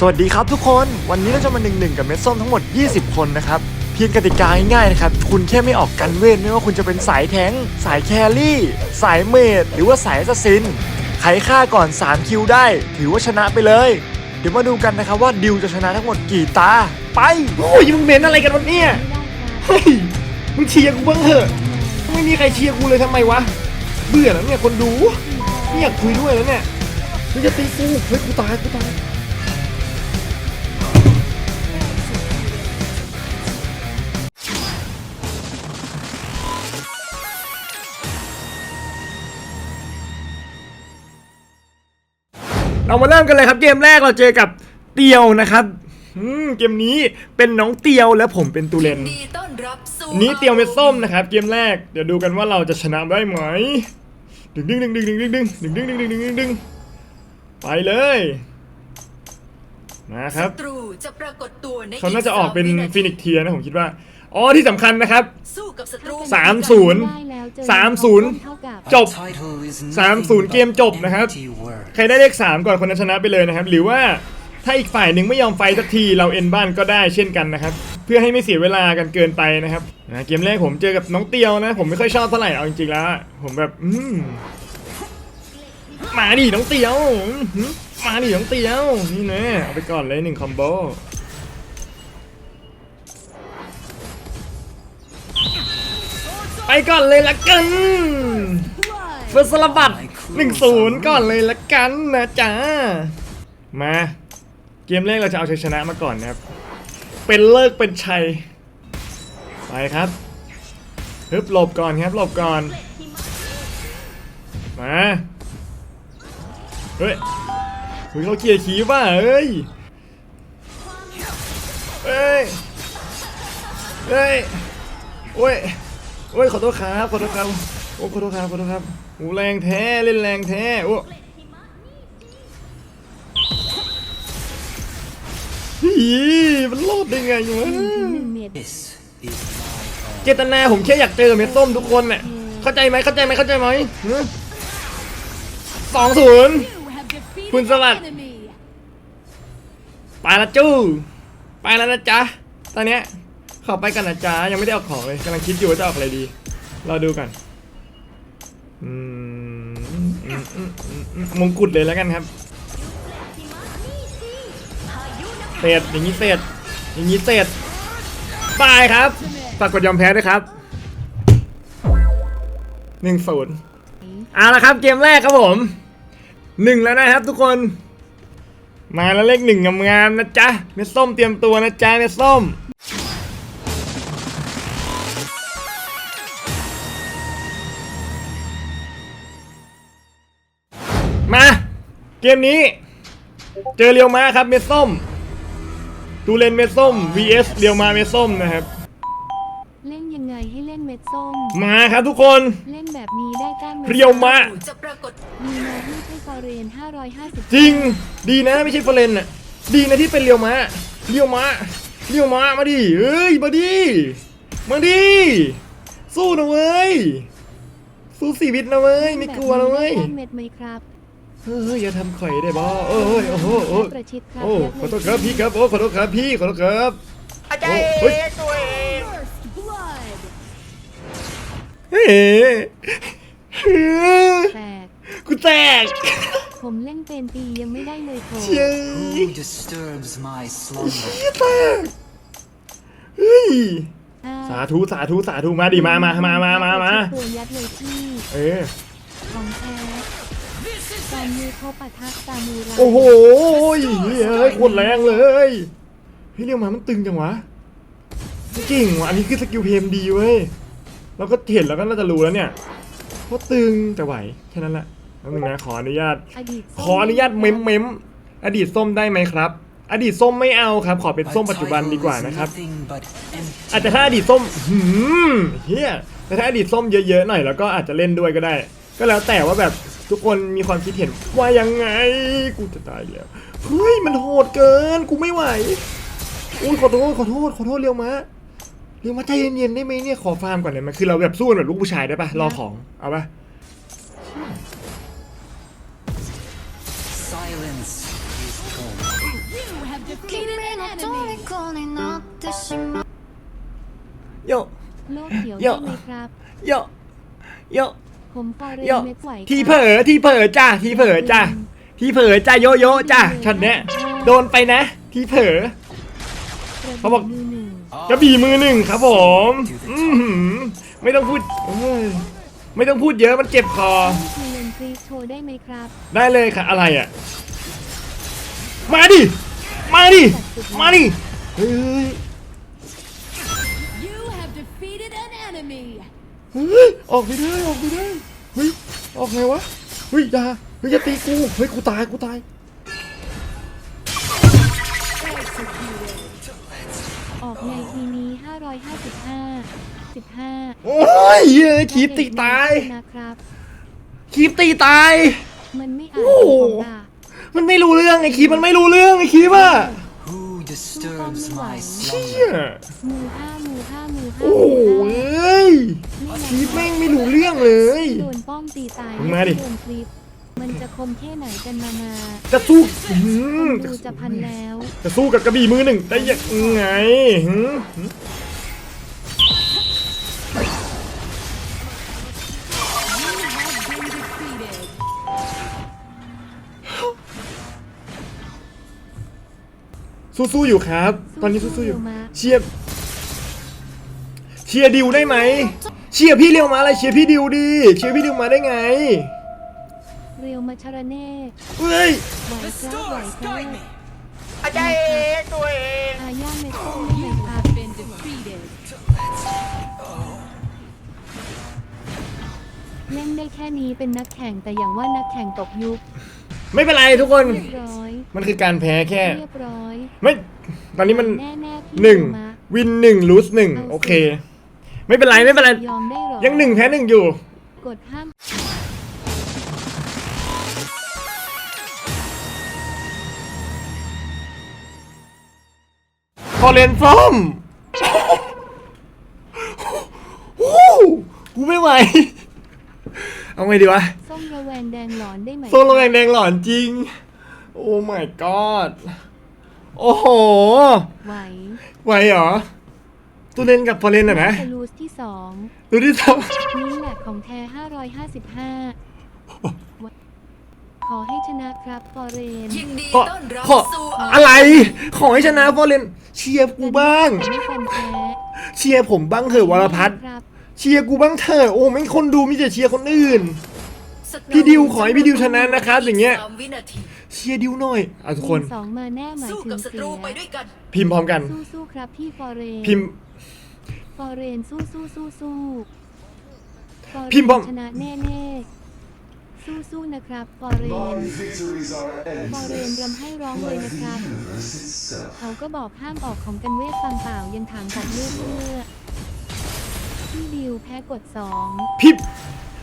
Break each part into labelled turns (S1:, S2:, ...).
S1: สวัสดีครับทุกคน วันนี้เราจะมาหนึ่งหนึ่งกับเม็ดส้มทั้งหมด 20 คนนะครับเพียงกติกาง่ายๆนะครับ คุณแค่ไม่ออกกันเวทไม่ว่าคุณจะเป็นสายแทงสายแครี่ สายเมดหรือว่าสายสซินใครฆ่าก่อน 3 คิวได้ ถือว่าชนะไปเลย เดี๋ยวมาดูกันนะครับว่าดิวจะชนะทั้งหมดกี่ตา ไป
S2: โอ้ยมึงเม้นอะไรกันวะเนี่ยเฮ้ยมึงเชียร์กูบ้างเถอะไม่มีใครเชียร์กูเลยทำไมวะเบื่อแล้วเนี่ยคนดูไม่อยากคุยด้วยแล้วเนี่ยมึงจะตีกูเฮ้ยกูตายกูตาย เรามาเริ่มกันเลยครับเกมแรกเราเจอกับเตียวนะครับอืมเกมนี้เป็นน้องเตียวและผมเป็นตูเลน
S3: ดีต้อนรับสู่
S2: นี้เตียวเม็ดส้มนะครับ เกมแรกเดี๋ยวดูกันว่าเราจะชนะได้ไหมดึงดึงดึงดึงดึงดึงดึงดึงดึงดึงดึงดึงดึงดึงไปเลยมาครับ
S3: ศัตรูจะปรากฏตัวใน
S2: เขาน่าจะออกเป็น
S3: สมวิาที
S2: ฟินิกเทียนะผมคิดว่า อ๋อที่สำคัญนะครับ
S3: สู้กับศัตรู
S2: สามศูนย์สามศูนย์จบ
S4: 30
S2: เกมจบนะครับ ใครได้เลข 3 ก่อนคนนั้นชนะไปเลยนะครับ หรือว่าถ้าอีกฝ่ายหนึ่งไม่ยอมไฟสักทีเราเอ็นบ้านก็ได้เช่นกันนะครับ เพื่อให้ไม่เสียเวลากันเกินไปนะครับนะเกมแรกผมเจอกับน้องเตียวนะ ผมไม่ค่อยชอบเท่าไหร่เอาจริงๆแล้วผมแบบอืมมาดิน้องเตียวอื้อหือมาดิน้องเตียวนี่นะเอาไปก่อนเลยหนึ่งคอมโบ ไปก่อนเลยละกันเฟิร์สลบัตหนึ่งศูนย์ก่อนเลยละกันนะจ๊ะ มา เกมแรกเราจะเอาชัยชนะมาก่อนนะครับ เป็นเลิกเป็นชัย ไปครับฮึบหลบก่อนครับหลบก่อน มา เฮ้ยเฮ้ยเขาเกียร์ขีป่ะเฮ้ยเฮ้ยเฮ้ยโอ้ย โอ้ยขอโทษครับขอโทษครับโอ้ขอโทษครับขอโทษครับโอ้แรงแท้เล่นแรงแท้โอ้ฮีมันรอดได้ไงวะ
S4: This is my
S2: เจตนาผมแค่อยากเจอเม็ดส้มทุกคนแหละเข้าใจไหมเข้าใจไหมเข้าใจไหมสองศูนย์คุณสวัสดิ์ไปละจู้ไปแล้วนะจ๊ะตอนเนี้ย ขอไปกันนะจ๊ะยังไม่ได้ออกของเลยกำลังคิดอยู่ว่าจะออกอะไรดีรอดูกันอืมอืมอืมอืมอืมมงกุฎเลยแล้วกันครับเศษอย่างนี้เศษอย่างนี้เศษบายครับฝากกดยอมแพ้ด้วยครับหนึ่งศูนย์เอาละครับเกมแรกครับผมหนึ่งแล้วนะครับทุกคน มาแล้วเลขหนึ่งงามๆนะจ๊ะเม็ดส้มเตรียมตัวนะจ๊ะเม็ดส้ม เกมนี้ เจอเรียวมาครับเม็ดส้มตูเลนเม็ดส้ม vs เรียวมาเม็ดส้มนะครับ
S5: เล่นยังไงให้เล่นเม็ดส้ม
S2: มาครับทุกคน
S5: เล่นแบบนี้ได้แต้มม็ด
S2: เรียวมา
S3: ศัตรูจะปรากฏ
S5: มีมาที่ให้ฟอเรน550
S2: จริง ดีนะไม่ใช่เฟรนน่ะ ดีนะที่เป็นเรียวมาเรียวมาเรียวมามาดิเอ้ยมาดิมาดิสู้นะเว้ย สู้ชีวิตนะเว้ย ไม่กลัวนะเว้ย
S5: แต้มเม็ดไหมครับ
S2: เฮ้ยอย่าทำข่อยได้บ่เอ้ยโอ้โหโอ้โห
S5: ประชิดครับ
S2: โอ้
S5: เรียบ
S2: ขอโทษครับพี่ครับโอ้ขอโทษครับพี่ขอโทษครับ
S1: อาจา
S2: โอ้
S1: รย์
S2: เฮ้ย
S1: ตัวเอง
S2: เฮ้ย
S5: แตก
S2: กูแตก
S5: ผมเล่นเป็นปียังไม่ได้เลยโถ
S2: เชี่ย
S4: Who disturbs my slumber?
S2: แตกเฮ้ย
S5: อ่
S2: สาธุสาธุสาธุมาดิมามามามามามา
S5: ตัวยัดเลยที่
S2: เออ
S5: ของแท้ ตอนมือเขาปะทะซามูไร
S2: โอ้โหเฮ้ยโคตรแรงเลยเฮ้ยเรียวมามันตึงจังวะจริงว่ะอันนี้คือสกิลเพมดีเว้ยเราก็เห็นแล้วก็น่าจะรู้แล้วเนี่ยเพราะตึงแต่ไหวแค่นั้นแหละแล้วนึงนะขออนุญาต
S5: อดีต
S2: ขออนุญาตเม้มเม้มอดีตส้มได้ไหมครับ อดีตส้มไม่เอาครับ ขอเป็น
S4: A
S2: ส้มปัจจุบัน
S4: title
S2: ดีกว่า
S4: is
S2: นะครับ
S4: nothing but empty
S2: อาจจะถ้าอดีตส้มหืมเฮียแต่ถ้าอดีตส้มเยอะๆหน่อยแล้วก็อาจจะเล่นด้วยก็ได้ ก็แล้วแต่ว่าแบบ ทุกคนมีความคิดเห็นว่ายังไง กูจะตายแล้วเฮ้ยมันโหดเกิน กูไม่ไหวอุ้ยขอโทษขอโทษขอโทษเรียวมะเรียวมาใจเย็นๆได้ไหมเนี่ยขอฟาร์มก่อนเลยมันคือเราแบบสู้แบบลูกผู้ชายได้ปะรอของเอาปะโย
S5: โย
S2: โยโย
S5: ผมฟอเรน
S2: โย
S5: เม็ดไหว
S2: ทีเผลอทีเผลอจ้าทีเผลอจ้าทีเผลอจ้าโยโยจ้าช็อตเนี้ยโดนไปนะ ทีเผลอเขาบอก
S5: มือหนึ่ง
S2: กระบี่มือหนึ่งครับผมอื้อหือไม่ต้องพูดเอ้ยไม่ต้องพูดเยอะมันเจ็บคอ
S5: ทีเลนฟรีโชว์ได้ไหมครับ
S2: ได้เลยค่ะอะไรอะ มาดิ มาดิ มาดิเฮ้ย ฮ้ยออกไปได้ออกไปได้เฮ้ยออกไงวะเฮ้ยอย่าเฮ้ยอย่าตีกูเฮ้ยกูตายกูตาย
S5: ออกในทีนี้ 555 15
S2: โอ้ยเฮ้ยคีบตีตาย
S5: นะครับ
S2: คีบตีตาย
S5: มันไม่อ่าน
S2: โอ้โห
S5: ของด่า
S2: มันไม่รู้เรื่องไอ้คีบมันไม่รู้เรื่องไอ้คีบอะ
S4: Who disturbs my
S2: เชี่
S4: slumber?
S2: ย
S5: มือห้ามือห้ามือห้า
S2: โอ้โหเอ้ยคีบแม่งไม่รู้เรื่องเลย
S5: โดนป้อมตีตาย
S2: มึงมาดิ
S5: ไใช่โดนคลิปมันจะคมแค่ไหนกันมามา
S2: จะสู้อื้อหือ
S5: ดูจะพันแล้ว
S2: จะสู้กับกระบี่มือหนึ่งได้ยังไงหือหือ สู้ๆอยู่ครับ ตอนนี้สู้ๆอยู่ เชียร์เชียร์ดิวได้ไหม เชียร์พี่เรียวมาอะไรเชียร์พี่ดิวดี เชียร์พี่ดิวมาได้ไง
S5: เรียวมาชาระเน่
S2: เฮ้ย
S5: ไหวครับไหวครับ
S1: อาจารย์เองตัวเอง
S5: อาย่าเมโต้ไม่ไหวครับ
S6: been defeated
S5: เล่นได้แค่นี้เป็นนักแข่งแต่อย่างว่านักแข่งตกยุค
S2: ไม่เป็นไรทุกคน
S5: เรียบร้อย
S2: มันคือการแพ้แค่
S5: เรียบร้อย
S2: ไม่ตอนนี้มัน
S5: แน่แน่ๆพี่
S2: หนึ่ง
S5: มา
S2: วินหนึ่งลูสหนึ่งโอเค ไม่เป็นไรไม่เป็นไร
S5: ยอมได้เหรอ
S2: ยังหนึ่งแพ้หนึ่งอยู่
S5: กดห้าม
S2: พอเลนส้มโอ้โหกูไม่ไหว เอาไงดีวะ
S5: ส้ มระแวงแดงหลอนได้ไหม
S2: โซโลแดงแดงหลอนจริง โอ้ my god โอ้โห
S5: ไหว
S2: ไหวเหรอตัวเล่นกับพอเลนอะนะ
S5: สลูสที่สอง
S2: ดูที่ท
S5: นี่แหละของแท้555ขอให้ชนะครับฟอเรน
S3: ยินดีำ
S2: ขอ
S3: ต้อนรับ
S2: ขอ
S3: สู่
S2: อะไร ขอให้ชนะพอเลนเชียร์กูบ้าง
S5: ไม่ฟันแท้
S2: เชียร์ผมบ้างเถอะวรพัฒน์
S5: ครับ
S2: เชียร์กูบ้างเถอะโอ้ไม่งคนดูมีแต่เชียร์คนอื่น
S3: ศัตรู
S2: พี่ดิวขอให้พี่ดิวชนะนะครับ อย่างเงี้ย
S3: สามวินาที
S2: เชียร์ดิวหน่อยอะทุกคน
S5: สองมาแน่หมาย
S3: สู้
S5: ถึ
S3: กั
S5: ง
S3: บศั
S5: เสี
S3: ตรู
S5: ย
S3: ไปด้วยกัน
S2: พิมพ์พร้อมกัน
S5: สู้สู้ๆครับพี่ฟอเรน
S2: พิมพ์
S5: ฟอเรนสู้สู้สู้สู้ฟอเรน
S2: พิมพ์พร้อม
S5: ชนะแน่แน่สู้สู้ๆนะครับฟอเรนฟอเรนรำให้ร้องเลยนะครับเขาก็บอกห้ามออกของกันเวทฟังเปล่ายังถามตัดเลือดเลือดพี่ดิวแพ้กดสอง
S2: พิมพ์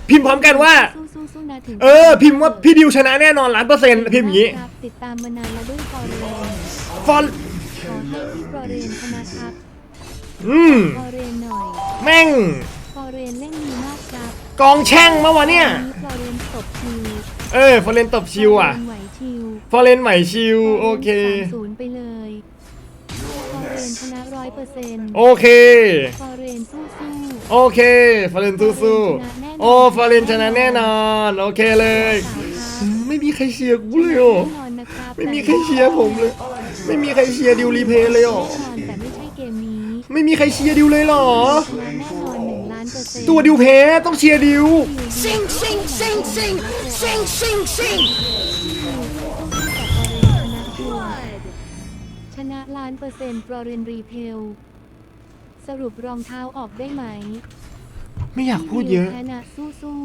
S2: พิมพ์พร้อมกันว่า
S5: สู้สู้สู้นะถึง
S2: เออ พิมพ์ว่าพี่ดิวชนะแน่นอนล้านเปอร์เซ็นต์พิมพ์อย่างนี้
S5: ครับติดตามมานานแล้วด้วยฟอเรน
S2: ฟอน
S5: ขอให้พี่ฟอเรนชนะครับ
S2: อืม
S5: ฟอเรนหน่อย
S2: แม่ง
S5: ฟอเรนเล่นดีมากครับ
S2: กองแช่งมาวะเนี่ย
S5: วันนี้ฟอเรนตบชิว
S2: เออฟอเรนตบชิวอะ
S5: ฟอเรนไหวชิว
S2: ฟอเรนใหม่ชิวโอเค
S5: สามศูนย์ไปเลยฟอเรนชนะร้อยเปอร์เซ็นต์
S2: โอเค
S5: ฟอเรนสู้สู้
S2: โอเคฟอเรนสู้ๆ โอ้ฟอเรนชนะแน่นอน โอเคเลย
S5: สาวครับ
S2: อืมไม่มีใครเชียร์กูเลยอะ
S5: แน่นอนนะครับ
S2: ไม่มีใครเชียร์ผมเลย ไม่มีใครเชียร์ดิวรีเพย์เลยอะ
S5: แน่นอนแต่ไม่ใช่เกมนี้
S2: ไม่มีใครเชียร์ดิวเลยเหรอ
S5: ชนะแน่นอนหนึ่งล้านเปอร์เซ็นต์
S2: ตัวดิวแพ้ต้องเชียร์ดิว
S5: ซิงซิงซิงซิงซิงซิงซิงชนะล้านเปอร์เซ็นต์ฟลอเรนรีเพล สรุปรองเท้าออกได้ไหม
S2: ไม่อยากพูดเยอะ
S5: แพ้นะสู้สู้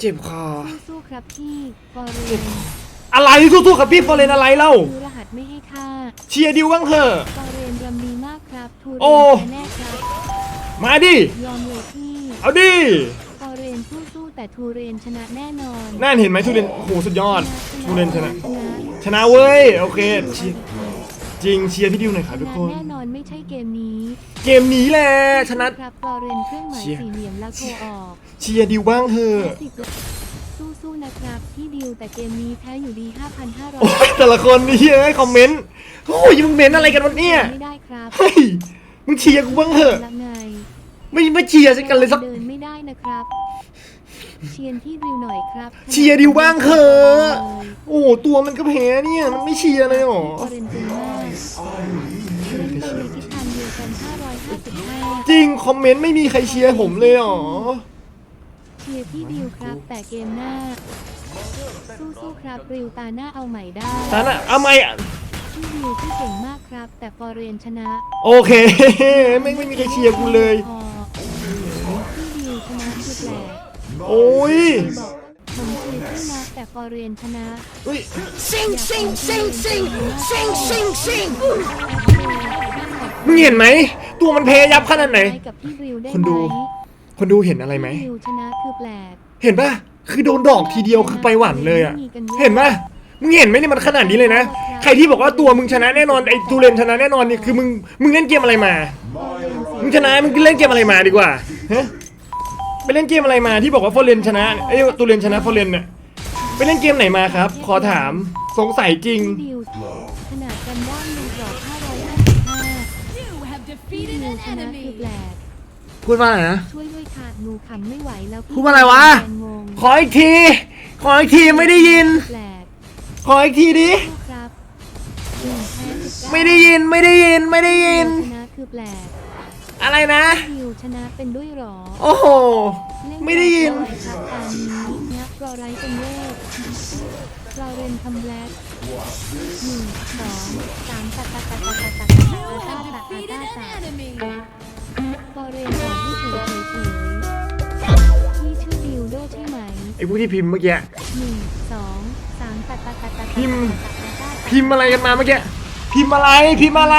S2: เจ็บคอ
S5: สู้สู้ๆครับพี่ฟอเรน
S2: อะไรสู้ๆกับพี่ฟอเรนอะไรเล่า
S5: ซื้อรหัสไม่ให้ค่า
S2: เชียร์ดิวบ้างเถอะ
S5: ฟอเรนรำดีมากครับทูเรน
S2: โอ้
S5: แพ้แน่ครับ
S2: มาดิ
S5: ยอมเลยพี่
S2: เอาดิ
S5: ฟอเรนสู้สู้ๆแต่ทูเรนชนะแน่นอน
S2: น่าเห็นไหมทุเรนโอ้โหสุดยอด ทุเรนชนะ
S5: ชนะ
S2: ชนะเว้ย โอเคเชียร์ จริงเชียร์พี่ดิวหน่อยครับทุกคน
S5: แน่นอนไม่ใช่เกมนี้
S2: เกมนี้แหละชนะ
S5: ครับฟอเรนเครื่องหมาย
S2: เชียร์
S5: สี่เหลี่ยมแล้วโทรออก
S2: เชียร์ดิวบ้างเถอะ
S5: สิบสู้ๆนะครับพี่ดิวแต่เกมนี้แพ้อยู่ดี
S2: โอ้ย
S5: 5,500
S2: แต่ละคนนี่เฮ้ยคอมเมนต์โอ้ยมึงเมนอะไรกันวะเนี่ย
S5: ไม่ได้ครับ
S2: เฮ้ยมึงเชียร์กูบ้างเหอะ
S5: ละไง
S2: ไม่ไม่เชียร์กันเลยสัก
S5: เดินไม่ได้นะครับ เชียร์ที่ริวหน่อยครับ
S2: เชียร์ดิวบ้างเถอะโอ้โหตัวมันก็แพ้เนี่ยมันไม่เชียร์เลยเหรอ
S5: ฟอเรนติน่าเล่นไปในทิศทางเดียวกัน555
S2: จริงคอมเมนต์ไม่มีใครเชียร์ผมเลยเหรอ
S5: เชียร์พี่ดิวครับแต่เกมหน้าสู้ๆครับริวตาหน้าเอาใหม่ได้
S2: ตาน่ะเอาไม่อะ
S5: พี่ดิวที่เก่งมากครับ แต่ฟอเรนชนะ
S2: โอเคไม่ไม่มีใครเชียร์กูเลย
S5: พอพี่ดิวชนะคือแปลก
S2: โอ้ย
S5: บอกผมคือพี่นะแต่ฟอเรนชนะ
S2: เฮ้ย
S5: ซิงซิงซิงซิงซิงซิงซิง
S2: มึงเห็นไหม ตัวมันเพยับขนาดไหน
S5: กับพี่ริวได้
S2: คนดู
S5: ไหม
S2: คนดูเห็นอะไรไหม
S5: พี่ริวชนะคือแปลก
S2: เห็นปะคือโดนดอกทีเดียวคือไปหวันเลยอะเห็นปะมึงเห็นไหมเนี่ยมันขนาดนี้เลยนะ ใครที่บอกว่าตัวมึงชนะแน่นอนไอ้ตูเรนชนะแน่นอนนี่คือมึง มึงเล่นเกมอะไรมา มึงชนะมึงเล่นเกมอะไรมาดีกว่าฮะ ไปเล่นเกมอะไรมาที่บอกว่าฟอร์เรนชนะไอ้ยตูเรนชนะฟอร์เรนเนี่ยไปเล่นเกมไหนมาครับ ขอถามสงสัยจริง
S5: พี่ริวขนาดกันด้านหนึ่งกรอบ555พี่ริวชนะคือแปลก
S2: พูดว่าอะไรนะ
S5: ช่วยด้วยค่ะหนูขำไม่ไหวแล้วพี่
S2: พูดว่าอะไรวะ
S5: แฟนงง
S2: ขออีกที ขออีกทีไม่ได้ยิน
S5: แปลก
S2: ขออีกทีดิ
S5: ครับหนึ่งแพ้สิบเก้า
S2: ไม่ได้ยินไม่ได้ยินไม่ได้ยิน
S5: ชนะคือแปลก
S2: อะไรนะ
S5: ดิว ชนะเป็นด้วยหรอ
S2: โอ้โห
S5: เล่น
S2: ไม่ได้ยิน
S5: แบบครับตามนี้นักรอไรเป็นเวทเราเรียนทำแบล็คหนึ่งสองสามตัดตัดตัดตัดตัดตัดตัดตัดตัดตัดตัดตัดพอเรียนก่อนที่เฉยเฉยๆพี่ชื่อดิวโดใช่ไหม
S2: ไอ้พวกที่พิมพ์เมื่อกี้
S5: หนึ่งสองสามตัดตัดตัดตัด
S2: พิมพ์
S5: ตัดตัดตัดตัด
S2: พิมพ์อะไรกันมาเมื่อกี้พิมพ์อะไรพิมพ์อะไร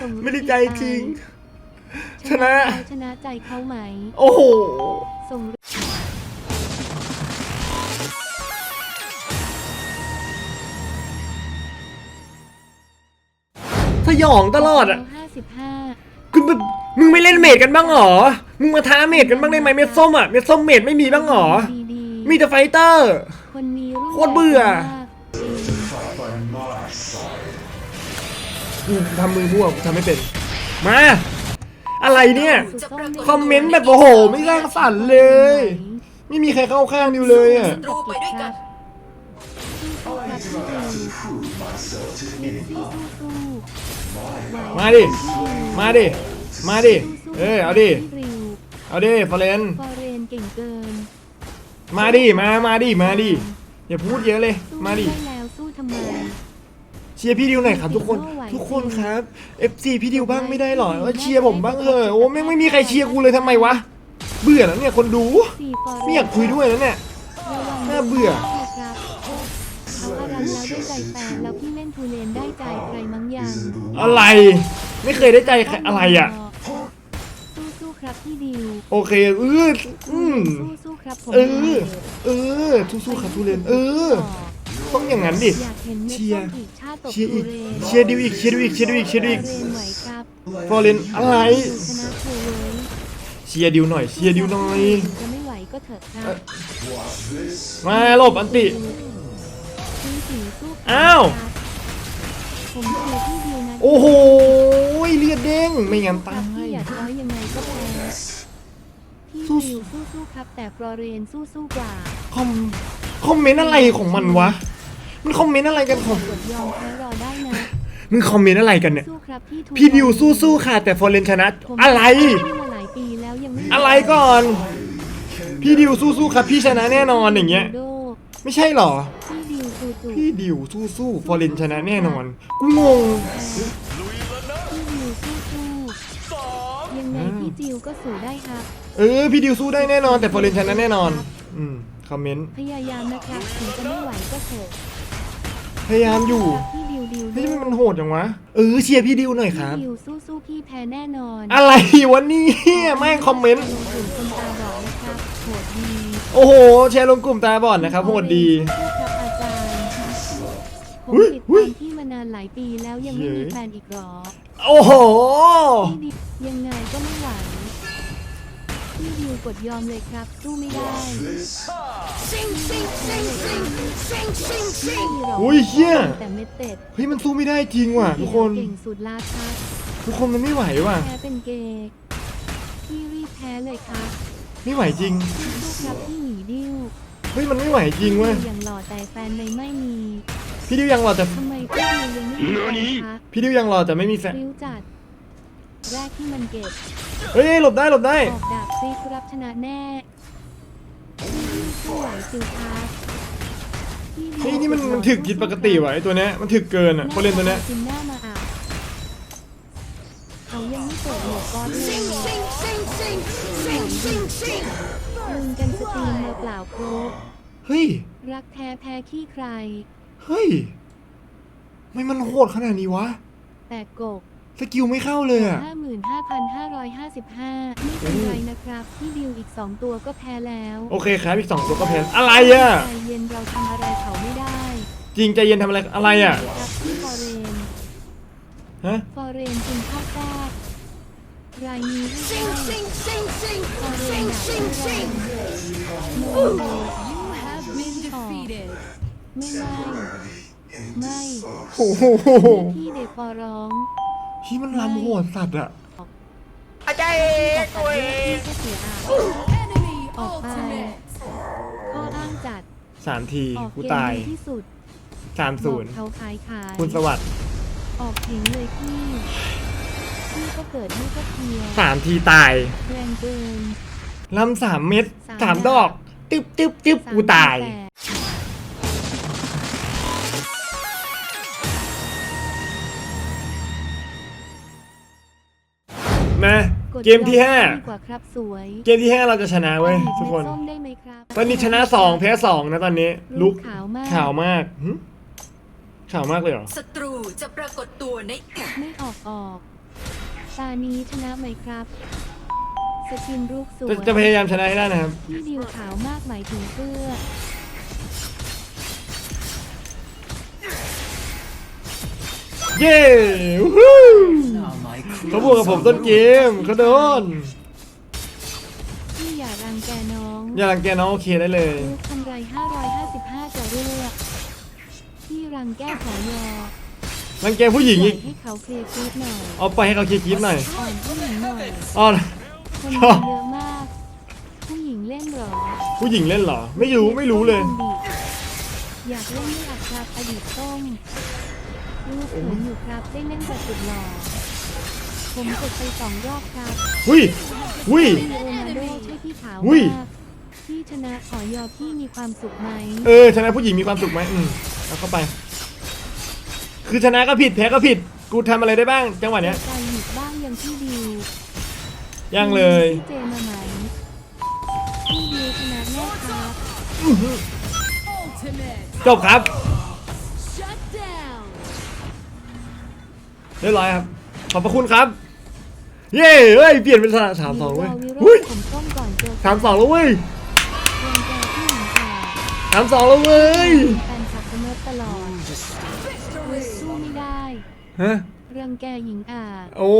S5: ส่ง
S2: ไม่ได้ใจจริง ชนะ
S5: เขาชนะใจเขาไหม
S2: โอ้โห
S5: ส่ง
S2: สยองตลอดอะ
S5: ห้าสิบห้า
S2: คุณแบบมึงไม่เล่นเมดกันบ้างเหรอ มึงมาท้าเมดกันบ้างได้ไหมเม็ดส้มอะ เม็ดส้มเมดไม่มีบ้างเหรอ
S5: ดีๆ
S2: มีแต่ไฟเตอร์
S5: คนมีรุ่น
S2: โคตรเบื่อ
S5: กเอง
S2: กูทำมือมั่วกูทำไม่เป็น มา อะไรเนี่ย
S5: สุดส้ได้
S2: คอมเมนต์แบบโอ้โห ไม่สร้างสรรค์เลย ไม่มีใครเข้าข้างดิวเลยอะ
S3: ศัตรูไปด้วยกัน
S2: มาดิ มาดิ มาดิ เออเอาดิ เอาดิฟอเรน
S5: ฟอเรนเก่งเกิน
S2: มาดิ มา มาดิ มาดิ อย่าพูดเยอะเลย
S5: สู้
S2: มาดิ เชียร์พี่ดิวหน่อยครับทุกคน ทุกคนครับ FC พี่ดิวบ้างไม่ได้หรอเออเชียร์ผมบ้างเถอะโอ้แม่งไม่มีใครเชียร์กูเลยทำไมวะ เบื่อแล้วเนี่ยคนดู
S5: สี่ฟอเรน
S2: ไม่อยากคุยด้วยแล้วเนี่ย
S5: ระวัง
S2: น่าเบื่อ
S5: นะครับเขาอารันแล้วได้ใจแฟนแล้วพี่เล่นทูเลนได้ใจใครมั้งยัง
S2: อะไร ไม่เคยได้ใจใครอะไรอะ
S5: สู้ๆครับพี่ดิว
S2: โอเคเอออืม
S5: สู้ๆครับผม
S2: เออ เออสู้ๆครับทุเรนเออต้อ งอย่างนั้นดิ
S5: อยากเห็นเม็ด
S2: เชียร์
S5: ส้มอีกชาติตบ
S2: เชียร์อีก
S5: ทุรน
S2: เชียร์ดิวอีกเชียร์ดิวอีกเชียร์ดิวอีกเชียร์ดิวอีก
S5: ฟอเรนไหวครับ
S2: ฟอร์เรนอะไร
S5: ชนะเธอเลย
S2: เชียร์ดิวหน่อยเชียร์ดิวหน่อย
S5: จะไม่ไหวก็เถิดครับ
S2: มาหลบอันติ
S5: พี่สีสู้
S2: อ้าว
S5: ผมคือพี่ดิวนะ
S2: โอ้โหเลือดเด้งไม่งั้น
S5: ค
S2: ตา
S5: รับพี่
S2: ย
S5: อย่าท้อยังไงก็แพ้พี่
S2: สู้
S5: ดิวสู้ๆครับแต่ฟลอเรนสู้ๆกว่า
S2: คอมคอมเมนต์อะไรของมันวะ มันคอมเมนต์อะไรกันของ
S5: กดยอมแพ้รอได้นะ
S2: มึงคอมเมนต์อะไรกันเนี่ย
S5: สู้ครับพี่ทู
S2: พี่ดิวสู้ๆค่ะ แต่ฟอร์เรนชนะ
S5: ผม
S2: อะไร
S5: พี่มาหลายปีแล้วยังไม่
S2: อะไรก่อน พี่ดิวสู้ๆครับพี่ชนะแน่นอนอย่างเงี้ย
S5: โด
S2: ไม่ใช่เหรอ
S5: พี่ดิวจูจู
S2: พี่ดิวสู้ๆฟอร์เรนชนะแน่นอน กูงง
S5: พี่ดิวสู้สู้ยังไงพี่จิวก็สู้ได้ครับ
S2: เออ พี่ดิวสู้ได้แน่นอน แต่ฟอร์เรนชนะแน่นอน อืมคอมเมนต์
S5: พยายามนะครับถึงจะไม่ไหวก็เถอะ
S2: พยายามอยู่
S5: พี่ดิวดิว
S2: เฮ้ยทำไมมันโหดจังวะเออเชียร์พี่ดิวหน่อยครับ
S5: พี่ดิวสู้สู้พี่แพ้แน่นอน
S2: อะไรวะเนี่ยแม่งคอมเมนต์
S5: ลงกลุ่มคนตาบอดนะครับโหดดี
S2: โอ้โห แชร์ลงกลุ่มตาบอดนะครับโหดดี
S5: สู้ครับอาจารย์ผม
S2: อุ๊ย
S5: ติด
S2: อุ๊
S5: ตายมพี่มานานหลายปีแล้วยังไม่มี
S2: เย้
S5: แฟนอีกหรอ
S2: โอ้โห
S5: พี่ดิวยังไงก็ไม่ไหว พี่ดิวกดยอมเลยครับ สู้ไม่ได้
S6: Sing, sing, sing, sing, sing, sing,
S5: ไม่
S6: sing.
S5: มีหรอก
S2: อุ้ยเหี้ย
S5: แต่เม็ดเป็ด
S2: เฮ้ยมันสู้ไม่ได้จริงว่ะทุกคน
S5: เก่งสุดลาครับ
S2: ทุกคนมันไม่ไหวว่ะ
S5: แพ้เป็นเกย์พี่รีบแพ้เลยครับ
S2: ไม่ไหวจริง
S5: สู้ครับพี่หมีดิ้ว
S2: เฮ้ยมันไม่ไหวจริงเว้ย
S5: อย่างหล่อแต่แฟนในไม่มี
S2: พี่ดิวยังรอแต่
S5: ทำไมพี่ดิวยังไม่มีแฟนคะ
S2: พี่ดิวยังรอแต่ไม่มีแฟน
S5: ริ้วจัด แรกที่มันเก็บ
S2: เฮ้ยหลบได้หลบได้
S5: ออกดาบซีกรับชนะแน่พี่ดิวสู้ไหวซิลคาสพี่ดิว
S2: เฮ้ยนี่มันมันถึกผิดปกติว่ะไอตัวเนี้ยมันถึกเกินอะพอเล่นตัวเนี้ย
S5: จินหน้ามาอาบเขายังไม่เปิดหัวก้อนเลย
S6: Sing, sing, sing, sing, sing, sing, sing.
S5: มึงกันสตรีมมาเปล่าครบ
S2: เฮ้ย
S5: รักแท้แพ้ขี้ใคร
S2: เฮ้ยไม่มันโหดขนาดนี้วะ
S5: แต่กก
S2: สกิลไม่เข้าเลยอะ
S5: 55,555ไม่เป็นไรนะครับพี่ดิวอีก2ตัวก็แพ้แล้ว
S2: โอเคครับอีกสองตัวก็แพ้อะไรอะ
S5: ใจเย็นเราทำอะไรเขาไม่ได้
S2: จริงใจเย็นทำอะไรอะไรอะ
S5: ครับพี่ฟอเรน
S2: ฮะ
S5: ฟอเรนกินข้าวแซ่บรายนี้ให้
S6: Sing,
S5: ได้
S6: sing, sing, sing,
S5: ฟอเรน
S6: sing,
S5: อยาก
S6: sing,
S5: ให้
S6: sing.
S5: โนโน You have been defeated ไม่ไม่ไม่
S2: โอ้โห
S5: พี่เดฟอร้อง
S2: ที่มันลำโหดสัตว์อะ
S5: อาจารย์ตัวเองก็เสียอาออกไปข้ออ้างจัด
S2: สามที
S5: ออก
S2: กู
S5: เกม
S2: ตาย
S5: ดีที่สุด
S2: สามศูนย์
S5: บอกเขาขายขาย
S2: คุณสวัสดิ์
S5: ออกเห็นเลยพี่พี่ก็เกิดไม่ก็เคลียร์
S2: สามทีตาย
S5: แรงเกิน
S2: ลำสามเม็ด
S5: สาม
S2: สามดอก ตึ๊บตึ๊บตึ๊บ
S5: สม
S2: กูตาย
S5: แปด
S2: มา
S5: ด
S2: เกมที่
S5: ยอ
S2: ห้า
S5: ดีกว่าครับสวย
S2: เกมที่ห้าเราจะชนะเว้ยทุกคน
S5: เม็ดส้มได้ไหมครับ
S2: ตอนนี้ชนะสองแพ้สองนะตอนนี้
S5: ลู
S2: ลุ
S5: ก
S2: ก
S5: ขาวมาก
S2: ขาวมากหึขาวมากเลยเหรอ
S3: ศัตรูจะปรากฏตัวใน
S5: ไม่ออกออกตานี้ชนะไหมครับ สกินลูกสว
S2: จะ
S5: ย
S2: จะพยายามชนะให้ได้นะครับ
S5: พี่ดิวขาวมากหมายถึงเสื้อ
S2: เย้วู้ฮู้
S4: Now my
S2: เขาบวกกับผมต้นเกมเขาโดน
S5: พี่อย่ารังแกน้อง
S2: อย่ารังแกน้องโอเคได้เลย
S5: ลูกทำไร555จะเลือกพี่รังแก้ขอยอ
S2: รังแกผู้หญิง
S5: ปล่
S2: อี
S5: อย
S2: ก
S5: ให้เขาเคลียร์คลิปหน่อย
S2: เอาไปให้เขาเคลียร์คลิปหน่อย
S5: อ่อนผู้หญิงหน่อย
S2: อ๋อ
S5: คน
S2: ชอบ
S5: เยอะมาก ผู้หญิงเล่นเหรอ
S2: ผู้หญิงเล่นเหรอ ไม่รู้ไม่รู้เลย
S5: อยากเล่นไม่อัดครับอดีตส้มลูกเขินอยู่ครับได้เล่นแบบสุดหล่อ ผมกดไปสองรอบครับ
S2: หุ้ยหุ้ย
S5: พี่โรนัลโดใช่พี่ขาว
S2: อุ้ย
S5: มากพี่ชนะขอยอพี่มีความสุขไหม
S2: เออชนะผู้หญิงมีความสุขไหมอืมเอาเข้าไป คือชนะก็ผิดแพ้ก็ผิด กูทำอะไรได้บ้าง จังหวะเนี้ย
S5: ใจหยุดบ้างยังพี่ดิว
S2: ยังเลย
S5: พี่เจมาไหมพี่ดิวชนะแน่ครับ
S2: จบครับเรียบร้อยครับ ขอบพระคุณครับ เย้เฮ้ยเปลี่ยนเป็นสามสองเว้ย
S5: วิโร
S2: หุ้ย
S5: จน์ผมต้มก่อนเจอ
S2: สามสองแล้วเว้ย
S5: รังแกพี่หญิงอะ
S2: สามสองแล้วเว้ย
S5: แฟนคลับเสมอตลอดสู้ไม่ได้
S2: ฮะ
S5: รังแกหญิงอะ
S2: โอ้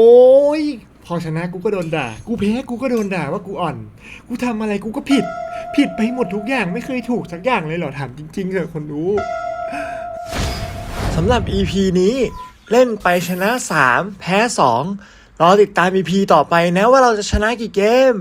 S2: ยพอชนะกูก็โดนด่า กูแพ้กูก็โดนด่าว่ากูอ่อน กูทำอะไรกูก็ผิด ผิดไปหมดทุกอย่างไม่เคยถูกสักอย่างเลยเหรอถามจริงๆเถอะคนดู
S1: สำหรับ EP นี้เล่นไปชนะ 3 แพ้ 2 รอติดตาม EP ต่อไปนะว่าเราจะชนะกี่เกม